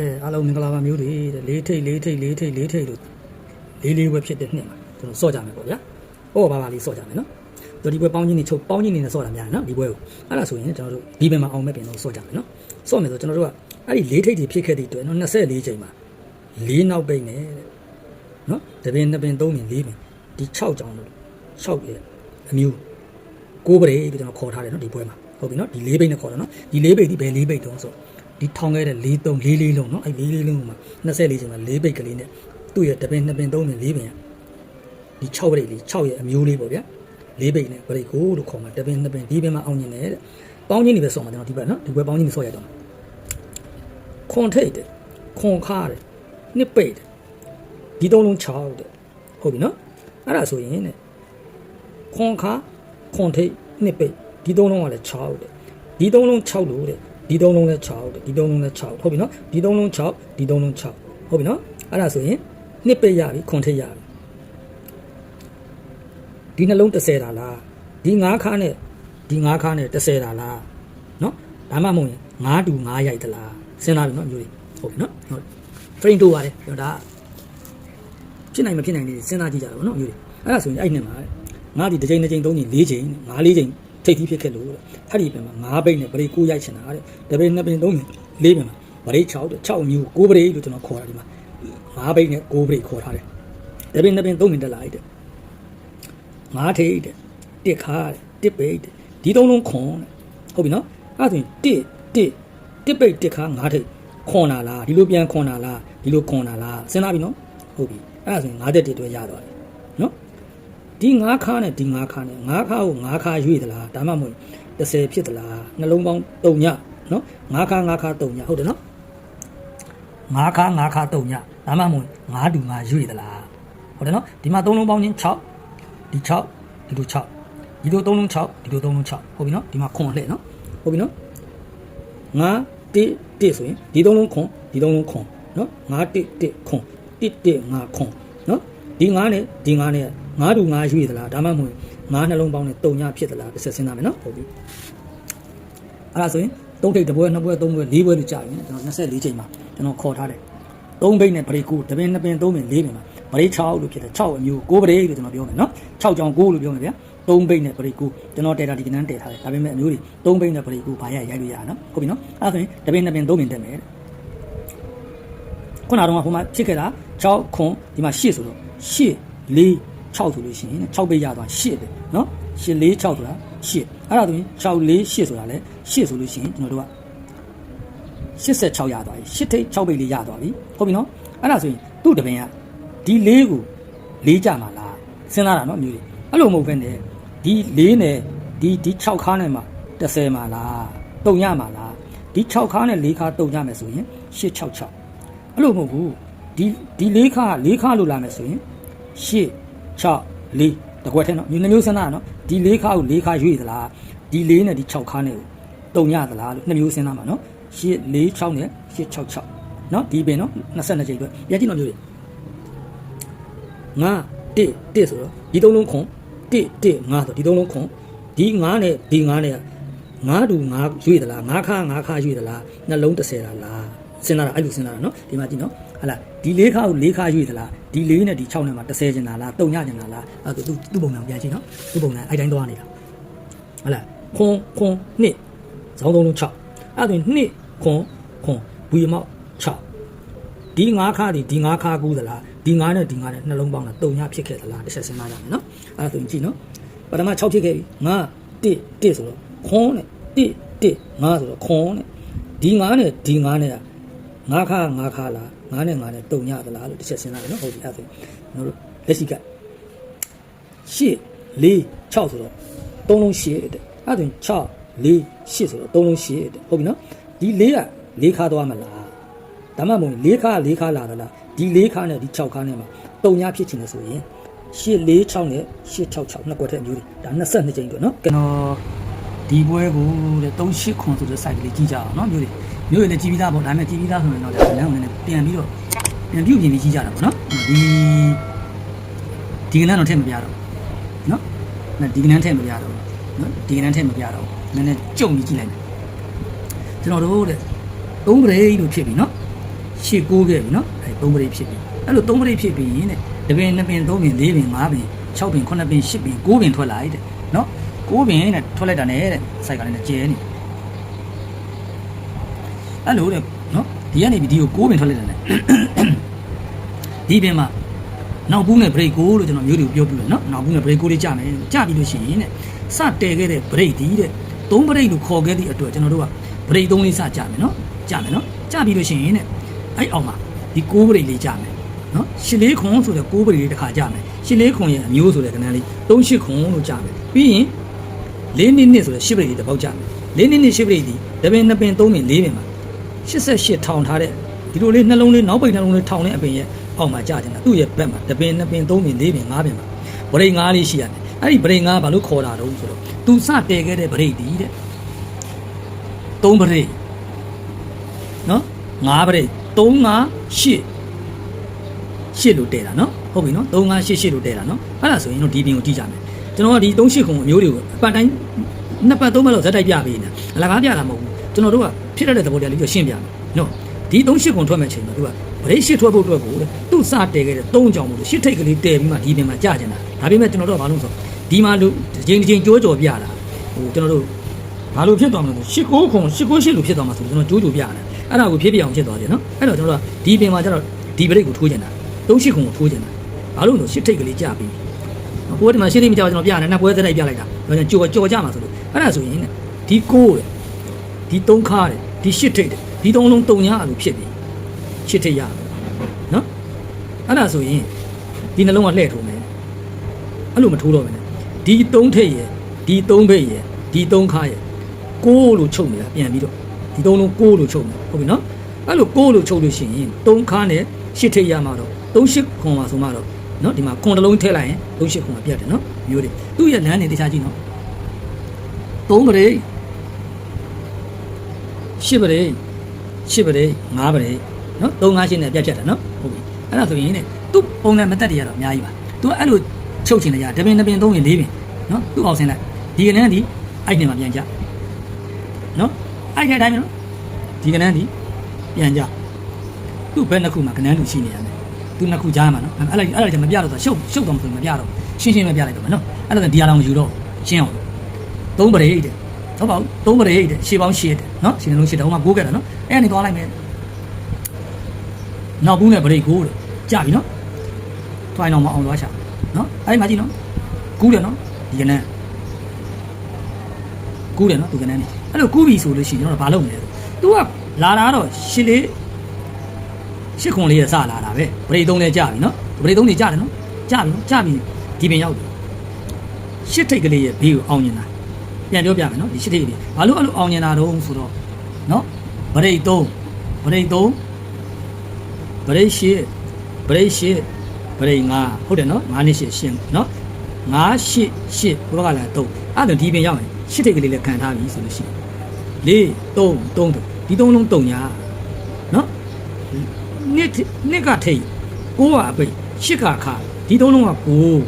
ကဲအားလုံးမင်္ဂလာပါမျိုးတွေတဲ့လေးထိတ်လေးထိတ်လေးထိတ်လေးထိတ်လို့လေးလေးဝက်ဖြစ်တဲ့နှစ်မှာကျွန်တော်စော့ကြမယ်ပေါ့ဗျာဟောပါပါလေးစော့ကြမယ်နော်တို့ဒီပွဲပေါင်းချင်းနေချုပ်ပေါင်းချင်းနေနဲ့စော့တာများတယ်နော်ဒီပွဲကိုအဲ့ဒါဆိုရင်ကျွန်တော်တို့ဒီဘက်မှာအောင်မဲ့ပြင်တော့စော့ကြမယ်နော်စော့မယ်ဆိုကျွန်တော်တို့ကအဲ့ဒီလေးထိတ်တွေဖြစ်ခဲ့တဲ့အတွက်နော်24ချိန်မှာလေးနောက်ပိတ်နဲ့တဲ့နော်တပင်နှစ်ပင်သုံးပင်လေးပင်ဒီ6ကြောင်လို့6ရဲ့အမျိုးကိုးပရေပြီးကျွန်တော်ခေါ်ထားတယ်နော်ဒီပွဲမှာဟုတ်ပြီနော်ဒီလေးပိတ်နဲ့ခေါ်တယ်နော်ဒီလေးပိတ်ဒီဘယ်လေးပိတ်တုံးဆို ဒီထောင်းခဲ့တဲ့လေးသုံးလေးလေးလုံးနော်အဲ့လေးလေးလုံးမှာ24ချိန်မှာလေးပိတ်ကလေးနဲ့သူ့ရဲ့တပင်နှစ်ပင်သုံးပင်လေးပင်ကဒီ6ပရိတ်လေး6ရဲ့အမျိုးလေးပေါ့ဗျာလေးပိတ်နဲ့ပရိတ်ကိုလို့ခေါ်မှာတပင်နှစ်ပင်ဒီပင်မှာအောင်ညင်တယ်တဲ့ပေါင်းချင်းနေပဲဆော့မှာကျွန်တော်ဒီဘက်နော်ဒီဘက်ပေါင်းချင်းနေဆော့ရတော့ခွန်ထိတ်တယ်ခွန်ခါတယ်နှစ်ပိတ်တယ်ဒီသုံးလုံး6တဲ့ဟုတ်ပြီနော်အဲ့ဒါဆိုရင်တဲ့ခွန်ခါခွန်ထိတ်နှစ်ပိတ်ဒီသုံးလုံးကလည်း6တဲ့ဒီသုံးလုံး6လို့တဲ့ ဒီသုံးလုံးလည်း6တဲ့ဒီသုံးလုံးလည်း6ဟုတ်ပြီနော်ဒီသုံးလုံး6ဒီသုံးလုံး6ဟုတ်ပြီနော်အဲ့ဒါဆိုရင်နှစ်ပိတ်ရပြီခွန်ထိတ်ရပြီဒီနှလုံး30တာလားဒီ9ခါနဲ့ဒီ9ခါနဲ့30တာလားနော်ဒါမှမဟုတ်ရင်9တူ9ရိုက်သလားစဉ်းစားပြီနော်မျိုးတွေဟုတ်ပြီနော်ဟုတ် frame တိုးပါတယ်ကျွန်တော်ဒါဖြစ်နိုင်မဖြစ်နိုင်လေးစဉ်းစားကြည့်ကြတော့ဗောနော်မျိုးတွေအဲ့ဒါဆိုရင်အဲ့နှစ်မှာငါဒီတစ်ချိန်တစ်ချိန်သုံးချိန်၄ချိန်၅၄ချိန် ထိတ်ပြီးဖြစ်ခဲ့လို့တဲ့အဲ့ဒီပြန်မှာ၅ဘိတ်နဲ့ဗရိတ်9ရိုက်ချင်တာတဲ့တပိတ်နှစ်ပင်သုံးပင်၄ပင်မှာဗရိတ်6တဲ့6မျိုး9ဗရိတ်လို့ကျွန်တော်ခေါ်တာဒီမှာ၅ဘိတ်နဲ့9ဗရိတ်ခေါ်ထားတယ်တပိတ်နှစ်ပင်သုံးပင်တက်လာတဲ့ငါးထိတ်တဲ့တစ်ခါတဲ့တစ်ပိတ်တဲ့ဒီသုံးလုံးခွန်တဲ့ဟုတ်ပြီနော်အဲ့ဒါဆိုရင်တစ်တစ်တစ်ပိတ်တစ်ခါငါးထိတ်ခွန်လာလားဒီလိုပြန်ခွန်လာလားဒီလိုခွန်လာလားစဉ်းစားပြီနော်ဟုတ်ပြီအဲ့ဒါဆိုရင်ငါးတက်တစ်တွေရသွားတယ်နော် ဒီငါးခါနဲ့ဒီငါးခါနဲ့ငါးခါကိုငါးခါရွေ့သလားဒါမှမဟုတ်30ဖြစ်သလားနှလုံးပေါင်း3ညနော်ငါးခါငါးခါ3ညဟုတ်တယ်နော်ငါးခါငါးခါ3ညဒါမှမဟုတ်ငါးတူငါရွေ့သလားဟုတ်တယ်နော်ဒီမှာ3လုံးပေါင်းချင်း6ဒီ6ဒီလို6ဒီလို3လုံး6ဒီလို3လုံး6ဟုတ်ပြီနော်ဒီမှာခွန်လှည့်နော်ဟုတ်ပြီနော်ငါတိတိဆိုရင်ဒီ3လုံးခွန်ဒီ3လုံးခွန်နော်ငါတိတိခွန်တိတိငါခွန်နော်ဒီငါနဲ့ဒီငါနဲ့ ငါတူငါရွေ့သလားဒါမှမဟုတ်ငါနှလုံးပေါင်းနဲ့တုံညဖြစ်သလားတစ်ဆက်စဉ်းစားမယ်နော်ဟုတ်ပြီအဲ့ဒါဆိုရင်သုံးထိပ်တစ်ပွဲနှစ်ပွဲသုံးပွဲလေးပွဲလို့ကြာရင်ကျွန်တော်24ချိန်မှာကျွန်တော်ခေါ်ထားတယ်သုံးဘိတ်နဲ့ဗရိတ်ကိုတပင်နှစ်ပင်သုံးပင်လေးပင်မှာဗရိတ်6လို့ဖြစ်တယ်6အမျိုး6ဗရိတ်လို့ကျွန်တော်ပြောမယ်နော်6ကြောင်6လို့ပြောမယ်ဗျာသုံးဘိတ်နဲ့ဗရိတ်ကိုကျွန်တော်တဲတာဒီကနန်းတဲထားတယ်ဒါပေမဲ့အမျိုးတွေသုံးဘိတ်နဲ့ဗရိတ်ကိုဘာရရိုက်လို့ရတာနော်ဟုတ်ပြီနော်အဲ့ဒါဆိုရင်တပင်နှစ်ပင်သုံးပင်တက်မယ်တဲ့ခုနကတော့ဟိုမှာဖြစ်ခဲ့တာ6ခွန်ဒီမှာ8ဆိုတော့8 4 6ဆိုလို့ရှိရင်6ပဲရသွား8ပဲเนาะ8 4 6ဆိုတာ8အဲ့ဒါဆိုရင်6 4 8ဆိုတာလဲ8ဆိုလို့ရှိရင်ကျွန်တော်တို့က86ရသွားပြီ8ထိပ်6ပဲလေးရသွားပြီဟုတ်ပြီเนาะအဲ့ဒါဆိုရင်သူ့တပင်ကဒီ၄ကို၄ကြမှာလားစဉ်းစားတာเนาะမျိုးတွေအဲ့လိုမဟုတ်ဘဲနဲ့ဒီ၄နဲ့ဒီဒီ6ခါနဲ့မှာ30မှာလားတုံရမှာလားဒီ6ခါနဲ့4ခါတုံရမယ်ဆိုရင်866 အဲ့လိုမဟုတ်ဘူးဒီဒီလေးခါလေးခါလို့လာမယ်ဆိုရင်ရှစ် 6 4တကွက်ထဲနော်ညီနှမျိုးစဉ်းစားနော်ဒီလေးခါကိုလေးခါရွေ့သလားဒီလေးနဲ့ဒီ6ခါနဲ့ကိုတုံညသလားလို့နှစ်မျိုးစဉ်းစားမှာနော်ရှစ်4 6နဲ့ရှစ်6 6နော်ဒီပင်နော်22ချိန်အတွက်ရကြည့်တော့မျိုးတွေငါတစ်တစ်ဆိုတော့ဒီသုံးလုံးခွန်တစ်တစ်ငါဆိုဒီသုံးလုံးခွန်ဒီငါနဲ့ဒီငါနဲ့ငါတူငါရွေ့သလားငါခါငါခါရွေ့သလားနှလုံး30တာလားစဉ်းစားတာအဲ့လိုစဉ်းစားတာနော်ဒီမှာကြည့်နော် ဟာလာဒီလေးခါကိုလေးခါရွေ့သလားဒီလေးနဲ့ဒီ6နဲ့မှာ30ကျင်တာလားတုံညကျင်တာလားအဲ့ဒါသူသူ့ပုံစံပြန်ကြည့်နော်သူ့ပုံစံအဲ့တိုင်းသွားနေတာဟာလာခွန်ခွန်နှစ်ဇောင်းသုံးလုံး6အဲ့ဒါဆိုရင်နှစ်ခွန်ခွန်ဘူရမောက်6ဒီ9ခါဒီဒီ9ခါကူးသလားဒီ9နဲ့ဒီ9နဲ့နှလုံးပေါင်းတာတုံညဖြစ်ခဲ့သလားတစ်ချက်စဉ်းစားကြမယ်နော်အဲ့ဒါဆိုရင်ကြည့်နော်ပထမ6ဖြစ်ခဲ့ပြီ9 1 1ဆိုတော့ခွန်နဲ့1 1 9ဆိုတော့ခွန်နဲ့ဒီ9နဲ့ဒီ9နဲ့ကငါးခါငါးခါလား ငါးနဲ့ငါးနဲ့တုံညသလားလို့တစ်ချက်စဉ်းစားတယ်နော်ဟုတ်ပြီအဲ့ဒါဆိုကျွန်တော်တို့လက်ရှိကရှစ်လေး6ဆိုတော့သုံးလုံးရှစ်တဲ့အဲ့ဒါဆို6လေးရှစ်ဆိုတော့သုံးလုံးရှစ်တဲ့ဟုတ်ပြီနော်ဒီလေးကလေးခါသွားမလားဒါမှမဟုတ်လေးခါလေးခါလာသလားဒီလေးခါနဲ့ဒီ6ခါနဲ့မှာတုံညဖြစ်ချင်တယ်ဆိုရင်ရှစ်လေး6နဲ့ရှစ်6 6နှစ်ကွက်ထက်အမျိုးတွေဒါ22ကြိမ်တွေ့နော်ကျွန်တော်ဒီပွဲကိုတဲ့38ခွန်ဆိုတဲ့ site ကလေးကြည့်ကြအောင်နော်မျိုးတွေ မျိုးရည်လည်းကြည်ပြီးသားပေါ့ဒါပေမဲ့ကြည်ပြီးသားဆိုရင်တော့ဒါလမ်းကိုလည်းပြန်ပြီးတော့ပြန်ပြုတ်ပြင်ပြီးကြီးကြတာပေါ့နော်ဒီဒီကနန်းတော့ထည့်မပြတော့နော်ဒီကနန်းထည့်မပြတော့နော်ဒီကနန်းထည့်မပြတော့နည်းနည်းကြုံပြီးကြည့်လိုက်မယ်ကျွန်တော်တို့တဲ့သုံးပရိလို့ဖြစ်ပြီနော်ရှစ်ကိုးခဲ့ပြီနော်အဲသုံးပရိတ်ဖြစ်ပြီအဲ့လိုသုံးပရိတ်ဖြစ်ပြီးရင်တဲ့တပင်နှစ်ပင်သုံးပင်လေးပင်ငါးပင်၆ပင်ခုနှစ်ပင်ရှစ်ပင်ကိုးပင်ထွက်လာတဲ့နော်ကိုးပင်နဲ့ထွက်လိုက်တာနဲ့တဲ့စိုက်ကလေးနဲ့ကျဲနေ အဲ့လိုတဲ့နော်ဒီကနေပြီးဒီကိုကိုးပင်ထွက်လိုက်တာနဲ့ဒီပင်မှာနောက်ဘူးနဲ့ break ကိုလို့ကျွန်တော်မျိုးတွေကိုပြောပြလို့နော်နောက်ဘူးနဲ့ break ကိုလေးကြာမယ်ကြာပြီးလို့ရှိရင်တဲ့စတဲခဲ့တဲ့ break ဒီတဲ့သုံး break လို့ခေါ်ခဲ့သည့်အတွက်ကျွန်တော်တို့က break သုံးလေးစကြာမယ်နော်ကြာမယ်နော်ကြာပြီးလို့ရှိရင်တဲ့အဲ့အောက်မှာဒီကိုး break လေးကြာမယ်နော်ရှစ်လေးခွန်ဆိုတဲ့ကိုး break လေးတစ်ခါကြာမယ်ရှစ်လေးခွန်ရဲ့အမျိုးဆိုတဲ့ကဏ္ဍလေးသုံးရှစ်ခွန်လို့ကြာမယ်ပြီးရင်လေးနှစ်နှစ်ဆိုတဲ့ရှစ် break လေးတစ်ပေါက်ကြာမယ်လေးနှစ်နှစ်ရှစ် break ဒီတပင်နှစ်ပင်သုံးပင်လေးပင်မှာ 88ထောင်ထားတဲ့ဒီလိုလေးနှလုံးလေးနောက်ပိတ်နှလုံးလေးထောင်တဲ့အပင်ရဲ့အောက်မှာကြာတယ်သူ့ရဲ့ဘက်မှာတပင်နှစ်ပင်သုံးပင်လေးပင်ငါးပင်မှာဗရိတ်ငါးလေးရှိရတယ်အဲ့ဒီဗရိတ်ငါးဘာလို့ခေါ်တာတော့ဆိုတော့သူစတည်ခဲ့တဲ့ဗရိတ်ဒီတဲ့သုံးဗရိတ်နော်ငါးဗရိတ်3 5 8 8လို့တဲတာနော်ဟုတ်ပြီနော်3 5 8 8လို့တဲတာနော်အဲ့ဒါဆိုရင်တော့ဒီပင်ကိုကြည့်ကြမယ်ကျွန်တော်ကဒီ3 8ခုအမျိုးတွေကိုအပတ်တိုင်းနှစ်ပတ်သုံးပတ်လောက်ဇက်တိုက်ပြပေးနေတာအလကားပြတာမဟုတ်ဘူး ကျွန်တော်တို့ကဖြစ်တတ်တဲ့သဘောတရားလေးကိုရှင်းပြမယ်နော်ဒီ3 8ခုထွက်မဲ့ချိန်မှာသူကဗရိတ်8ထွက်ဖို့အတွက်ကိုသူ့စတဲခဲ့တဲ့3ကြောင်မို့လို့8ထိတ်ကလေးတဲပြီးမှဒီပင်မှာကြာကျင်တာဒါပေမဲ့ကျွန်တော်တို့ကဘာလို့ဆိုဒီမှာလူတစ်ချိန်တစ်ချိန်ကြိုးကြော်ပြတာဟိုကျွန်တော်တို့ဘာလို့ဖြစ်သွားမလဲဆို8 9ခု8 9 8လို့ဖြစ်သွားမှာဆိုကျွန်တော်ကြိုးကြိုးပြတယ်အဲ့ဒါကိုဖြစ်ပြအောင်ဖြစ်သွားတယ်နော်အဲ့တော့ကျွန်တော်တို့ကဒီပင်မှာကျတော့ဒီဗရိတ်ကိုထိုးကျင်တာ3 8ခုကိုထိုးကျင်တာဘာလို့လဲဆို8ထိတ်ကလေးကြာပြီးဟိုဒီမှာရှင်းနေမကြောက်ကျွန်တော်ပြတယ်နှစ်ပွဲစတိုက်ပြလိုက်တာဒါကြောင့်ကြော်ကြော်ကြမှာဆိုလို့အဲ့ဒါဆိုရင်ဒီကိုတဲ့ ဒီ3ခါတဲ့ဒီ8ထိတ်တဲ့ဒီ3လုံးတုံညာအလိုဖြစ်ပြီ8ထိတ်ရနော်အဲ့ဒါဆိုရင်ဒီနှလုံးကလှည့်ထိုးမယ်အဲ့လိုမထိုးတော့ဘူးနဲ့ဒီ3ထိတ်ရယ်ဒီ3ဖိတ်ရယ်ဒီ3ခါရယ်ကိုးလို့ချုပ်နေတာပြန်ပြီးတော့ဒီ3လုံးကိုးလို့ချုပ်နေဟုတ်ပြီနော်အဲ့လိုကိုးလို့ချုပ်လို့ရှိရင်3ခါနဲ့8ထိတ်ရမှာတော့3 8ခွန်ပါဆိုမှတော့နော်ဒီမှာခွန်တစ်လုံးထည့်လိုက်ရင်3 8ခွန်ကပြတ်တယ်နော်မျိုးတွေသူ့ရဲ့လမ်းနေတခြားကြည့်နော်3ပရိ 8ပရိ8ပရိ9ပရိနော်3 5 8နဲ့ပြတ်ပြတ်တယ်နော်ဟုတ်ပြီအဲ့ဒါဆိုရင်ねသူ့ပုံစံမတက်တရတော့အများကြီးပါသူကအဲ့လိုချုပ်ချင်တယ်ရတပင်တပင်3ပင်4ပင်နော်သူ့အောင်ဆင်းလိုက်ဒီကနေ့ကဒီအဲ့ဒီမှာပြန်ကြနော်အဲ့ဒီအတိုင်းပဲနော်ဒီကနေ့ကဒီပြန်ကြသူ့ဘက်နှစ်ခုမှာကနန်းလူရှိနေရတယ်သူနှစ်ခုကြားမှာနော်အဲ့လိုက်အဲ့လိုက်မပြတော့ဆိုရှုပ်ရှုပ်တော့မဆိုမပြတော့ရှင်းရှင်းပဲပြလိုက်တော့မယ်နော်အဲ့ဒါဆိုဒီအလောင်မယူတော့ရှင်းအောင်သုံးပရိတ် တဲ့ဟုတ်ပါဘူးသုံးပရိတ်တဲ့ရှေးပေါင်းရှေးတဲ့နော်ရှင်းလုံးရှေးတော့ဟိုမှာကိုးခဲ့တယ်နော်အဲ့ကနေသွားလိုက်မယ်နောက်ဘူးနဲ့ပရိတ်ကိုတဲ့ကြပြီနော်ထွိုင်းတော့မအောင်သွားချနော်အဲ့ဒီမှာကြည့်နော်ကူးတယ်နော်ဒီကနေ့ကူးတယ်နော်ဒီကနေ့နေအဲ့လိုကူးပြီဆိုလို့ရှိရင်ကျွန်တော်ဘာလုပ်မလဲသူကလာတာတော့ရှစ်လေးရှစ်ခွန်လေးရစလာတာပဲပရိတ်သုံးလေးကြပြီနော်ပရိတ်သုံးလေးကြတယ်နော်ကြပြီနော်ကြပြီဒီပင်ရောက်တယ်ရှစ်ထိတ်ကလေးရဲ့ဘေးကိုအောင်နေတာ ပြန်ပြောပြမယ်နော်ဒီရှစ်ထိတ်ကလေးဘာလို့အဲ့လိုအောင်နေတာတော့ဆိုတော့နော်ပရိတ်သုံးပရိတ်သုံးပရိတ်ရှစ်ပရိတ်ရှစ်ပရိတ်ငါဟုတ်တယ်နော်ငါးနှစ်ရှစ်ရှင်းနော်ငါးရှစ်ရှစ်ဘုရားကလည်းသုံးအဲ့ဒါဒီပင်ရောက်ရင်ရှစ်ထိတ်ကလေးလည်းခံထားပြီဆိုလို့ရှိရင်လေးသုံးသုံးဒီသုံးလုံးတုံညာနော်နှစ်နှစ်ကထိတ်ကိုးကအပိတ်ရှစ်ကခါဒီသုံးလုံးကကိုး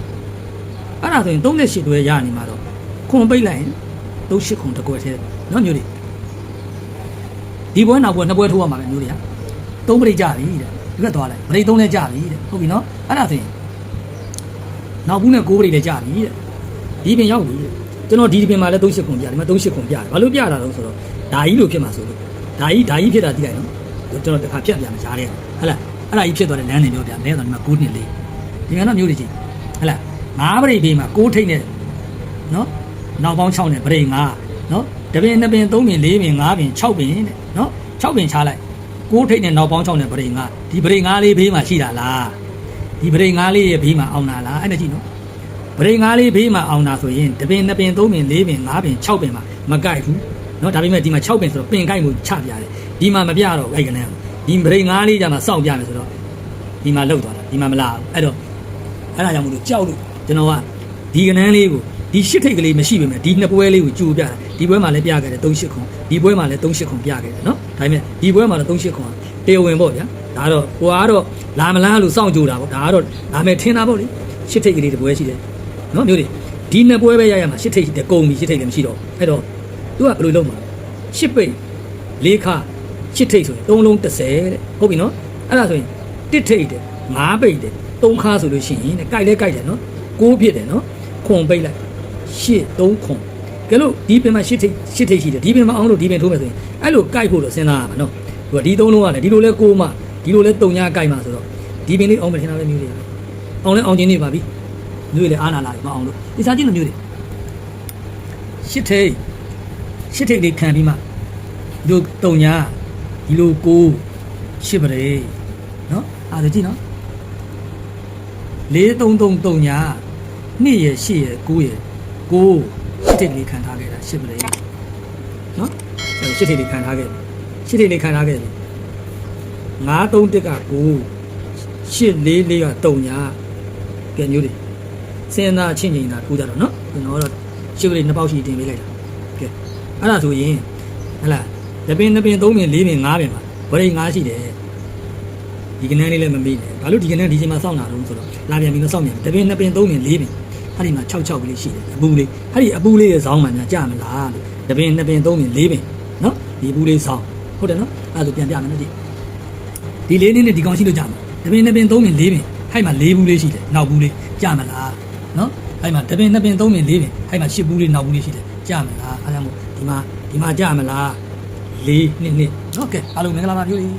အဲ့ဒါဆိုရင်38တွဲရနေမှာတော့ခွန်ပိတ်လိုက်ရင် 38ခွန်တစ်ကွက်ထဲနော်မျိုးတွေဒီဘွဲနောက်ဘွဲနှစ်ဘွဲထိုးရမှာပဲမျိုးတွေကသုံးပရိတ်ကြပြီတဲ့ဒီကသွားလိုက်ပရိတ်သုံးလဲကြပြီတဲ့ဟုတ်ပြီနော်အဲ့ဒါဆိုရင်နောက်ဘူးနဲ့ကိုးပရိတ်လဲကြပြီတဲ့ဒီပင်ရောက်ပြီတဲ့ကျွန်တော်ဒီပင်မှာလဲ38ခွန်ပြတယ်ဒီမှာ38ခွန်ပြတယ်ဘာလို့ပြတာလဲဆိုတော့ဓာကြီးလို့ဖြစ်မှာဆိုလို့ဓာကြီးဓာကြီးဖြစ်တာသိလိုက်နော်ကျွန်တော်တခါဖြတ်ပြမယ်ရားတဲ့ဟဟလားအဲ့ဒါကြီးဖြစ်သွားတဲ့လမ်းနေပြောပြလဲတော့ဒီမှာ9နှစ်လေးဒီမှာတော့မျိုးတွေကြီးဟဟလားငါးပရိဘေးမှာ6ထိတ်နဲ့နော် နောက်ပေါင်း6နဲ့ပရိငါနော်တပင်နှစ်ပင်သုံးပင်လေးပင်ငါးပင်6ပင်တဲ့နော်6ပင်ချလိုက်6ထိတ်နဲ့နောက်ပေါင်း6နဲ့ပရိငါဒီပရိငါလေးဘေးမှာရှိတာလားဒီပရိငါလေးရဲ့ဘေးမှာအောင်တာလားအဲ့ဒါကြည့်နော်ပရိငါလေးဘေးမှာအောင်တာဆိုရင်တပင်နှစ်ပင်သုံးပင်လေးပင်ငါးပင်6ပင်မှာမကိုက်ဘူးနော်ဒါပေမဲ့ဒီမှာ6ပင်ဆိုတော့ပင်ကိုက်မှုချပြတယ်ဒီမှာမပြတော့ဘူးအဲ့ကနေဒီပရိငါလေးကြမှာစောင့်ပြမယ်ဆိုတော့ဒီမှာလောက်သွားတာဒီမှာမလာဘူးအဲ့တော့အဲ့ဒါကြောင့်မလို့ကြောက်လို့ကျွန်တော်ကဒီကနန်းလေးကို ဒီရှစ်ထိတ်ကလေးမရှိပေမဲ့ဒီနှစ်ပွဲလေးကိုကြိုးပြတာဒီပွဲမှာလည်းပြခဲ့တယ်38ခွန်ဒီပွဲမှာလည်း38ခွန်ပြခဲ့တယ်နော်ဒါပေမဲ့ဒီပွဲမှာတော့38ခွန်တရားဝင်ပေါ့ဗျာဒါတော့ဟိုကတော့လာမလားလို့စောင့်ကြိုးတာပေါ့ဒါကတော့လာမယ်ထင်တာပေါ့လေရှစ်ထိတ်ကလေးတစ်ပွဲရှိတယ်နော်မျိုးတွေဒီနှစ်ပွဲပဲရရမှာရှစ်ထိတ်တကုံပြီရှစ်ထိတ်လည်းမရှိတော့အဲ့တော့သူကဘယ်လိုလုပ်မှာရှစ်ပိတ်လေးခရှစ်ထိတ်ဆိုရင်3လုံး30တဲ့ဟုတ်ပြီနော်အဲ့ဒါဆိုရင်တစ်ထိတ်တယ်ငါးပိတ်တယ်သုံးခါဆိုလို့ရှိရင်တဲ့ကြိုက်လဲကြိုက်တယ်နော်ကိုးဖြစ်တယ်နော်ခွန်ပိတ်လိုက် ရှစ်သုံးခွန်ကဲလို့ဒီပင်မှာရှစ်ထိတ်ရှစ်ထိတ်ရှိတယ်ဒီပင်မှာအောင်လို့ဒီပင်ထိုးမယ်ဆိုရင်အဲ့လိုကြိုက်ဖို့လို့စဉ်းစားရမှာနော်ဟိုဒီသုံးလုံးကလည်းဒီလိုလဲကိုးမှဒီလိုလဲတုံညာကြိုက်မှဆိုတော့ဒီပင်လေးအောင်မယ်ထင်တာပဲမျိုးတွေအောင်လဲအောင်ချင်းနေပါပြီမျိုးတွေလည်းအားနာလာပြီမအောင်လို့ဒီစားချင်းလိုမျိုးတွေရှစ်ထိတ်ရှစ်ထိတ်လေးခံပြီးမှဒီလိုတုံညာဒီလိုကိုးရှစ်ပရေနော်အားဒါကြည့်နော်4333ညာ2ရယ်8ရယ်9ရယ် 9 8တိတ်လေးခံထားခဲ့တာ8ပလေနော်8တိတ်လေးခံထားခဲ့8တိတ်လေးခံထားခဲ့ပြီ931က9 844က3ညာကဲမျိုးတွေစဉ်းစားအချင်းချင်းတာထိုးကြတော့နော်ကျွန်တော်တော့8ပလေနှစ်ပေါက်ရှိတင်ပေးလိုက်တာကဲအဲ့ဒါဆိုရင်ဟလာတပင်တပင်3ပင်4ပင်5ပင်ပါဗရိတ်5ရှိတယ်ဒီကနန်းလေးလည်းမမေ့နဲ့ဘာလို့ဒီကနန်းဒီချိန်မှာစောင့်တာတော့ဆိုတော့လာပြန်ပြီးတော့စောင့်ပြန်တပင်းနှစ်ပင်သုံးပင်လေးပင် အဲ့ဒီမှာ6 6ကလေးရှိတယ်အပူလေးအဲ့ဒီအပူလေးရဲ့ဇောင်းမှများကြာမလားလို့တပင်းနှစ်ပင်သုံးပင်လေးပင်နော်ဒီအပူလေးဇောင်းဟုတ်တယ်နော်အဲ့ဒါဆိုပြန်ပြမယ်နော်ဒီဒီလေးနဲ့ဒီကောင်ရှိလို့ကြာမှာတပင်းနှစ်ပင်သုံးပင်လေးပင်ဟိုက်မှာလေးဘူးလေးရှိတယ်နောက်ဘူးလေးကြာမလားနော်ဟိုက်မှာတပင်းနှစ်ပင်သုံးပင်လေးပင်ဟိုက်မှာရှစ်ဘူးလေးနောက်ဘူးလေးရှိတယ်ကြာမလားအားကြောင့်မို့ဒီမှာဒီမှာကြာမလားလေးနှစ်နှစ်နော်ကဲအားလုံးမင်္ဂလာပါပြုလေး